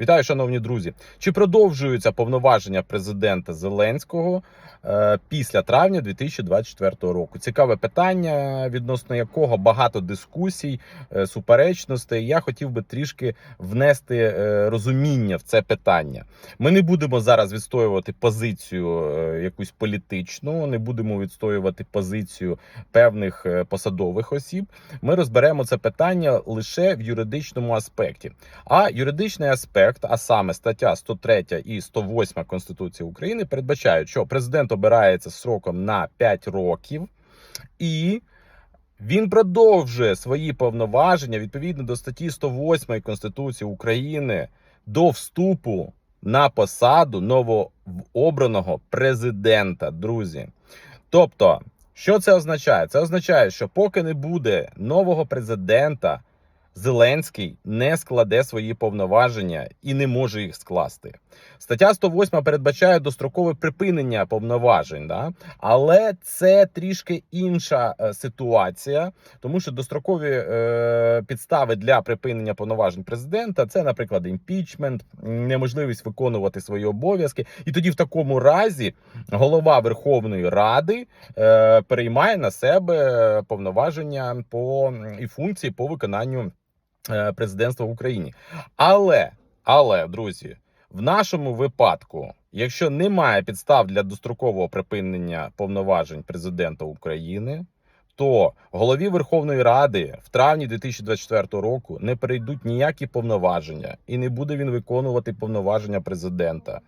Вітаю, шановні друзі. Чи продовжуються повноваження президента Зеленського е, після травня 2024 року? Цікаве питання, відносно якого багато дискусій, е, суперечностей. Я хотів би трішки внести е, розуміння в це питання. Ми не будемо зараз відстоювати позицію е, якусь політичну, не будемо відстоювати позицію певних е, посадових осіб. Ми розберемо це питання лише в юридичному аспекті. А юридичний аспект, а саме стаття 103 і 108 Конституції України, передбачають, що президент обирається сроком на 5 років і. Він продовжує свої повноваження відповідно до статті 108 Конституції України до вступу на посаду новообраного президента, друзі. Тобто, що це означає? Це означає, що поки не буде нового президента, Зеленський не складе свої повноваження і не може їх скласти. Стаття 108 передбачає дострокове припинення повноважень, да? але це трішки інша е, ситуація, тому що дострокові е, підстави для припинення повноважень президента це, наприклад, імпічмент, неможливість виконувати свої обов'язки. І тоді, в такому разі, голова Верховної Ради е, переймає на себе повноваження по і функції по виконанню президентства в Україні. Але, але, друзі, в нашому випадку, якщо немає підстав для дострокового припинення повноважень президента України, то голові Верховної Ради в травні 2024 року не перейдуть ніякі повноваження, і не буде він виконувати повноваження президента.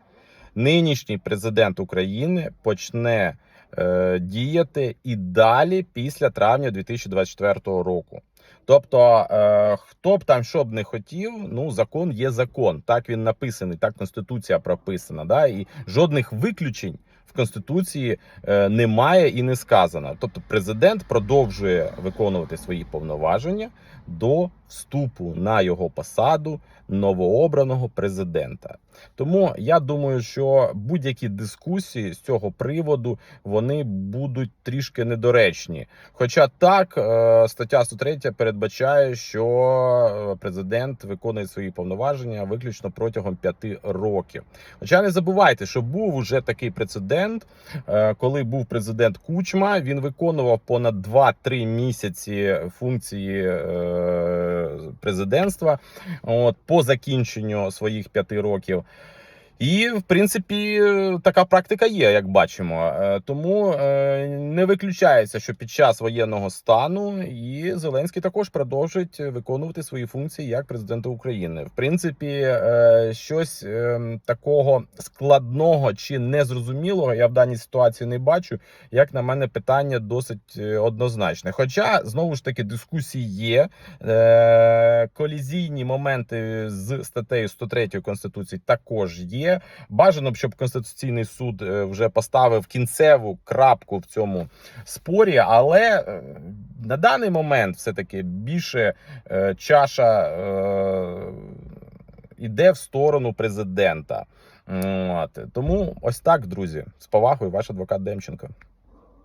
Нинішній президент України почне е, діяти і далі після травня 2024 року. Тобто, е, хто б там що б не хотів, ну закон є закон. Так він написаний, так конституція прописана. Да? І жодних виключень в конституції е, немає і не сказано. Тобто, президент продовжує виконувати свої повноваження до вступу на його посаду новообраного президента. Тому я думаю, що будь-які дискусії з цього приводу вони будуть трішки недоречні. Хоча так, е, стаття 103 передбачає, що е, президент виконує свої повноваження виключно протягом п'яти років. Хоча не забувайте, що був уже такий прецедент, е, коли був президент Кучма, він виконував понад 2-3 місяці функції президентства. От по закінченню своїх п'яти років. І, в принципі, така практика є, як бачимо. Е, Тому е, не виключається, що під час воєнного стану і Зеленський також продовжить виконувати свої функції як президента України. В принципі, е, щось такого складного чи незрозумілого я в даній ситуації не бачу. Як на мене, питання досить однозначне. Хоча знову ж таки дискусії є колізійні моменти з статтею 103 конституції також є. Бажано б, щоб конституційний суд е, вже поставив кінцеву крапку в цьому спорі, але е, на даний момент все таки більше е, чаша е, іде в сторону президента. От. Тому ось так, друзі, з повагою, ваш адвокат Демченко.